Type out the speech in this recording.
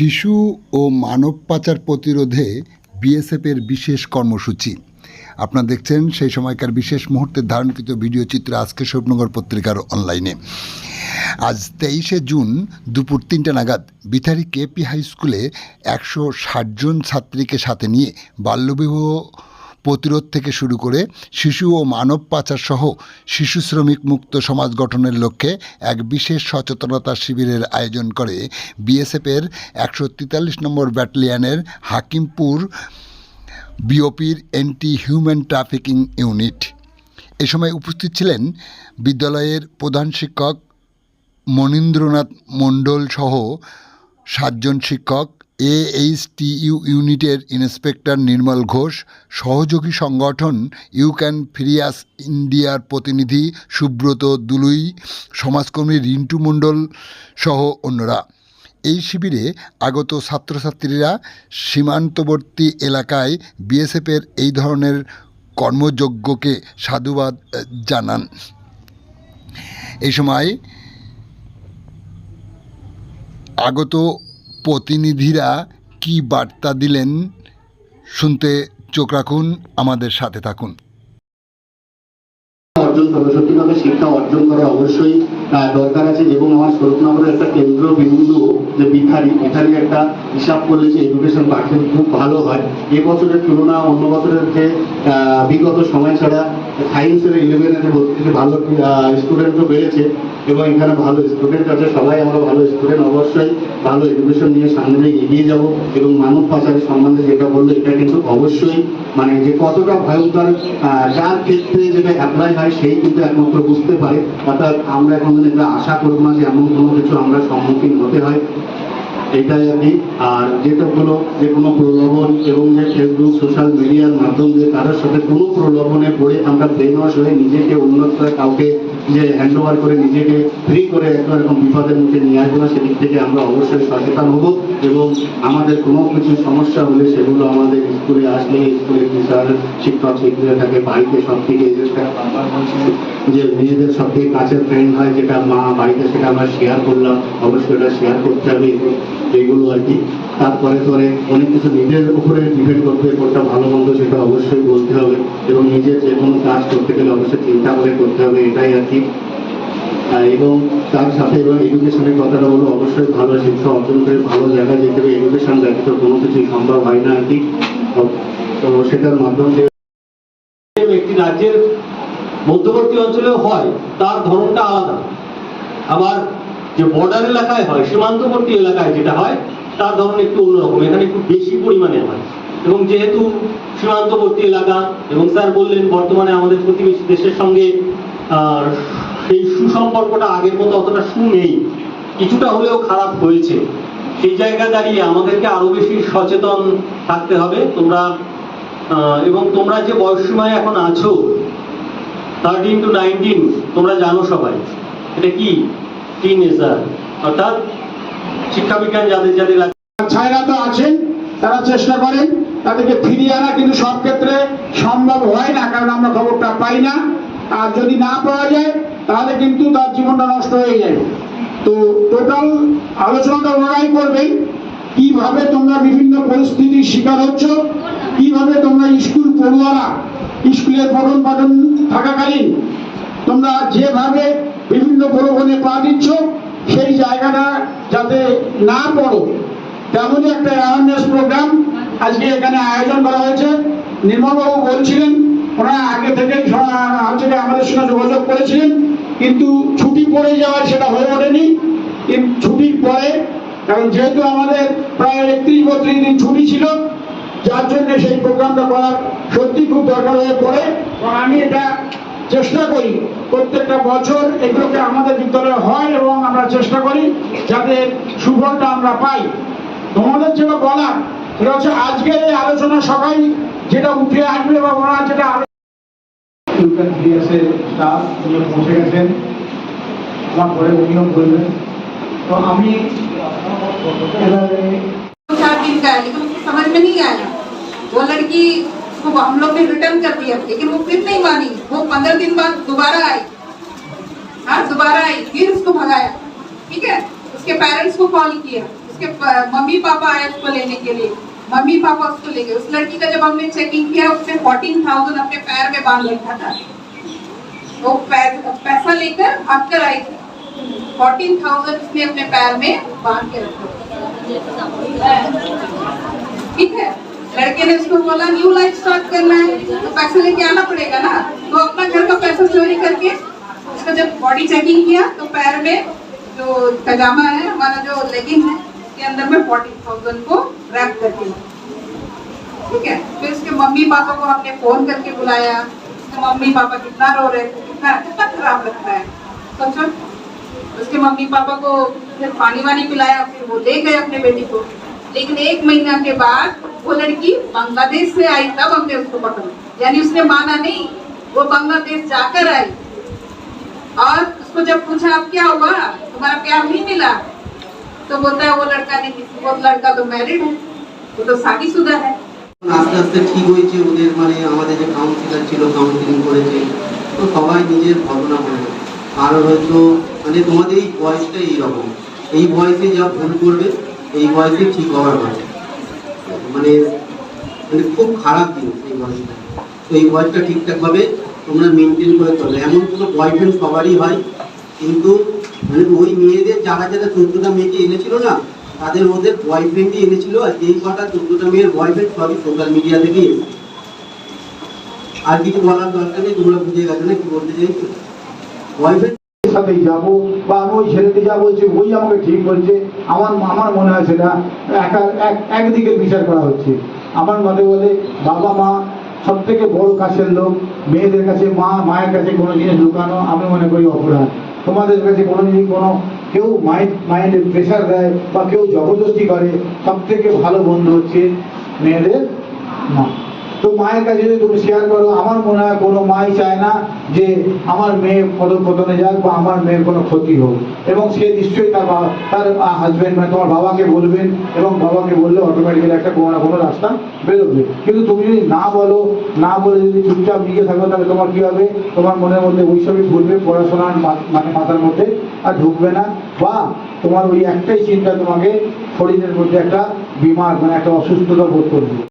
শিশু ও মানব পাচার প্রতিরোধে বিএসএফের বিশেষ কর্মসূচি। আপনারা দেখছেন সেই সময়কার বিশেষ মুহূর্তের ধারণকৃত ভিডিও চিত্র আজকে স্বপ্নগর পত্রিকার অনলাইনে। আজ তেইশে জুন দুপুর তিনটা নাগাদ বিথারি কেপি হাই স্কুলে একশো ষাটজন ছাত্রীকে সাথে নিয়ে বাল্যবিবাহ প্রতিরোধ থেকে শুরু করে শিশু ও মানব পাচার সহ শিশু শ্রমিক মুক্ত সমাজ গঠনের লক্ষ্যে এক বিশেষ সচেতনতা শিবিরের আয়োজন করে বিএসএফের একশো তেতাল্লিশ নম্বর ব্যাটালিয়নের হাকিমপুর বিওপির অ্যান্টি হিউম্যান ট্রাফিকিং ইউনিট। এ সময় উপস্থিত ছিলেন বিদ্যালয়ের প্রধান শিক্ষক মনীন্দ্রনাথ মণ্ডল সহ সাতজন শিক্ষক, এএইচটিইউ ইউনিটের ইন্সপেক্টর নির্মল ঘোষ, সহযোগী সংগঠন ইউ ক্যান ফ্রিয়াস ইন্ডিয়ার প্রতিনিধি সুব্রত দুলুই, সমাজকর্মী রিন্টু মণ্ডল সহ অন্যরা। এই শিবিরে আগত ছাত্রছাত্রীরা সীমান্তবর্তী এলাকায় বিএসএফের এই ধরনের কর্মযজ্ঞকে সাধুবাদ জানান। এই সময় আগত প্রতিনিধিরা কি বার্তা দিলেন শুনতে চোখ রাখুন, আমাদের সাথে থাকুন। অর্জন করবে শিক্ষা অর্জন করা অবশ্যই দরকার আছে এবং আমার স্বরূপনগরের একটা কেন্দ্র বিন্দু, যে বিথারি বিথারি একটা হিসাব করলে যে এডুকেশন পার্সেন্ট খুব ভালো হয়। এবছরের তুলনা অন্য বছরের যে বিগত সময় ছাড়া সায়েন্সের ইলেভেনের ভর্তি থেকে ভালো স্টুডেন্টও বেড়েছে এবং এখানে ভালো স্টুডেন্ট আছে, সবাই আমরা ভালো স্টুডেন্ট অবশ্যই ভালো এডুকেশন নিয়ে সামনে এগিয়ে যাব এবং মানব পাচারের সম্বন্ধে যেটা বলল এটা কিন্তু অবশ্যই মানে যে কতটা ভয়ঙ্কর যার ক্ষেত্রে যেটা অ্যাপ্লাই হয়, সেই কিন্তু একমাত্র বুঝতে পারে। অর্থাৎ আমরা এখন এটা আশা করব না যে এমন কোনো কিছু আমরা সম্মুখীন হতে হয়। এটাই আর কি আর যেটা হলো যে কোনো প্রলোভন এবং যে ফেসবুক, সোশ্যাল মিডিয়ার মাধ্যম দিয়ে কারোর সাথে কোনো প্রলোভনে পড়ে আমরা ব্রেন হয়ে নিজেকে উন্নত কাউকে যে হ্যান্ড ওভার করে নিজেকে ফ্রি করে একটা এরকম বিপদের মুখে নিয়ে আসব না, সেদিক থেকে আমরা অবশ্যই সচেতন হব এবং আমাদের কোনো কিছু সমস্যা হলে সেগুলো আমাদের স্কুলে আসলে স্কুলে টিচার শিক্ষক, শিক্ষিকা থাকে, বাড়িতে সব থেকে যে মেয়েদের সব থেকে কাছের ফ্রেন্ড হয় যেটা মা, বাড়িতে সেটা আমরা শেয়ার করলাম, অবশ্যই এটা শেয়ার করতে হবে এইগুলো আর কি। তারপরে পরে অনেক কিছু নিজের উপরে ডিপেন্ড করতে হবে কোনটা ভালো মন্দ সেটা অবশ্যই বলতে হবে এবং নিজের যে কোনো কাজ করতে গেলে অবশ্যই চিন্তা করে করতে হবে, এটাই আর কি। এবং তার সাথে এবং এডুকেশনের কথাটা বলব অবশ্যই ভালো শিক্ষা অর্জন করে ভালো জায়গায় যেতে হবে। এডুকেশন ব্যতীত কোনো কিছুই সম্ভব হয় না আর কি। তো সেটার মাধ্যম দিয়ে একটি রাজ্যের মধ্যবর্তী অঞ্চলেও হয়, তার ধরনটা আলাদা। আবার যে বর্ডার এলাকায় হয়, সীমান্তবর্তী এলাকায় যেটা হয় তার ধরন একটু অন্যরকম। এখানে একটু বেশি পরিমাণে হয়। এবং যেহেতু সীমান্তবর্তী এলাকা, এবং স্যার বললেন বর্তমানে আমাদের প্রতিবেশী দেশের সঙ্গে সেই সুসম্পর্কটা আগের মতো অতটা সু নেই কিছুটা হলেও খারাপ হয়েছে। সেই জায়গায় দাঁড়িয়ে আমাদেরকে আরও বেশি সচেতন থাকতে হবে। তোমরা এবং তোমরা যে বয়স সময় এখন আছো থার্টিন টু নাইনটিন তোমরা জানো সবাই। এটা কি? টিনেজার অর্থাৎ শিক্ষা বিজ্ঞান যাদের যাদের ছায়রা তো আছেন, তারা চেষ্টা করেন, তাদেরকে ফিরিয়ে আনা, কিন্তু সব ক্ষেত্রে সম্ভব হয় না, কারণ আমরা খবরটা পাই না। আর যদি না পাওয়া যায়, তাহলে কিন্তু তার জীবনটা নষ্ট হয়ে তো টোটাল আলোচনাটা ওনারাই করবেন, কীভাবে তোমরা বিভিন্ন পরিস্থিতির শিকার হচ্ছ, কীভাবে তোমরা স্কুল পড়ুয়ারা, স্কুলের পঠন পাঠন থাকাকালীন তোমরা যেভাবে বিভিন্ন পা দিচ্ছ, সেই জায়গাটা যাতে না পড়ো। তেমনই একটা অ্যাওয়ারনেস প্রোগ্রাম আজকে এখানে আয়োজন করা হয়েছে। নির্মলবাবু বলছিলেন, ওনারা আগে থেকে হচ্ছে আমাদের সঙ্গে যোগাযোগ করেছিলেন, কিন্তু ছুটি পড়ে যাওয়ায় সেটা হয়ে ওঠেনি। ছুটির পরে কারণ যেহেতু আমাদের প্রায় একত্রিশ বত্রিশ দিন ছুটি ছিল, যার জন্য সেই প্রোগ্রামটা করার সত্যি খুব দরকার হয়ে পড়ে। আমি এটা চেষ্টা করি প্রত্যেকটা বছর এগুলোকে আমাদের বিদ্যালয়ে হয় এবং আমরা চেষ্টা করি যাতে সুফলটা আমরা পাই তোমাদের যেটা বলার সেটা হচ্ছে আজকের এই আলোচনা সবাই যেটা উঠে আসবে বা ওনারা যেটা আলো- ইউক্রেন ডিএসের স্টাফ উনিও পৌঁছে গেছেন আমার পরে উনিও বলবেন তো আমি এবারে चार दिन का है लेकिन उसको समझ में नहीं आया वो लड़की उसको हम लोग ने रिटर्न कर दिया। लेकिन वो फिर नहीं मानी। वो पंद्रह दिन बाद दोबारा आई। हाँ दोबारा आई। फिर उसको भगाया। ठीक है? उसके पेरेंट्स को कॉल किया। उसके मम्मी पापा आए उसको लेने के लिए। मम्मी पापा उसको ले गए। उस लड़की का जब हमने चेकिंग किया, उसने फोर्टीन थाउज़ेंड अपने पैर में बाँध रखा था। वो पैसा लेकर भाग कर आई थी। फोर्टीन थाउज़ेंड उसने अपने पैर में बाँध के रखा। ठीक है? लड़के ने उसको बोला न्यू लाइफ स्टार्ट करना है। तो पैसा लेके आना पड़ेगा ना? तो अपना घर का पैसा चोरी करके उसका जब बॉडी चेकिंग किया तो पैर में जो पजामा है, हमारा जो लेगिंग है, उसके अंदर में फोर्टी थाउज़ेंड को रैप करके ठीक है? फिर उसके मम्मी पापा को हमने फ़ोन करके बुलाया। उसके मम्मी पापा कितना रो रहे थे कितना कितना खराब लगता है। सोचो उसके मम्मी पापा को फिर पानी वानी पिलाया, फिर वो ले गए अपने बेटी को। लेकिन एक महीना के बाद वो लड़की बांग्लादेश से आई तब हमने उसको पकड़ा यानी उसने माना नहीं वो बांग्लादेश जाकर आई और उसको जब पूछा अब क्या हुआ तुम्हारा प्यार नहीं मिला तो बोलता है वो लड़का नहीं किसी वो लड़का तो मैरिड है वो तो शादीशुदा है আস্তে আস্তে ঠিক হয়েছে ওদের মানে আমাদের যে কাউন্সিলর ছিল কাউন্সিলিং করেছে তো সবাই নিজের ঘটনা বলে আর হয়তো মানে তোমাদের এই বয়সটা এইরকম এই বয়সে যা ভুল করবে এই বয়সে ঠিক হওয়ার কথা। মানে মানে খুব খারাপ জিনিস এই বয়সটা। তো এই বয়সটা ঠিকঠাকভাবে তোমরা মেনটেন করে চলো। এমন কোনো বয়ফ্রেন্ড সবারই হয়, কিন্তু মানে ওই মেয়েদের যারা যারা চোদ্দটা মেয়েকে এনেছিল না, তাদের মধ্যে বয়ফ্রেন্ডই এনেছিল, আর যেই কটা চোদ্দটা মেয়ের বয়ফ্রেন্ড সবই সোশ্যাল মিডিয়া থেকেই এসেছে আর কিছু বলার দরকার নেই, তোমরা বুঝে গেছো না কি বলতে চাইছো? বয়ফ্রেন্ড সাথেই যাব বা আমি ওই ছেলেকে যা বলছি, ওই আমাকে ঠিক বলছে। আমার আমার মনে হয় সেটা একা এক একদিকে বিচার করা হচ্ছে। আমার মতে বলে, বাবা মা সব থেকে বড় কাছের লোক, মেয়েদের কাছে মা, মায়ের কাছে কোনো জিনিস লুকানো আমি মনে করি অপরাধ। তোমাদের কাছে কোনো জিনিস কোনো কেউ মাইন্ড মাইন্ডে প্রেশার দেয় বা কেউ জবরদস্তি করে সব থেকে ভালো বন্ধু হচ্ছে মেয়েদের মা। তো মায়ের কাছে যদি তুমি শেয়ার করো, আমার মনে হয় কোনো মাই চায় না যে আমার মেয়ে পদপতনে যাক বা আমার মেয়ের কোনো ক্ষতি হোক। এবং সে নিশ্চয়ই তার তার হাজবেন্ড মানে তোমার বাবাকে বলবেন এবং বাবাকে বললে অটোমেটিক্যালি একটা কোনো না কোনো রাস্তা বেরোবে। কিন্তু তুমি যদি না বলো, না বলে যদি চুপচাপ নিজে থাকো, তাহলে তোমার কী হবে? তোমার মনের মধ্যে ওইসবই ঘুরবে, পড়াশোনার মানে মাথার মধ্যে আর ঢুকবে না। বা তোমার ওই একটাই চিন্তা তোমাকে শরীরের মধ্যে একটা বিমার মানে একটা অসুস্থতা বোধ করবে।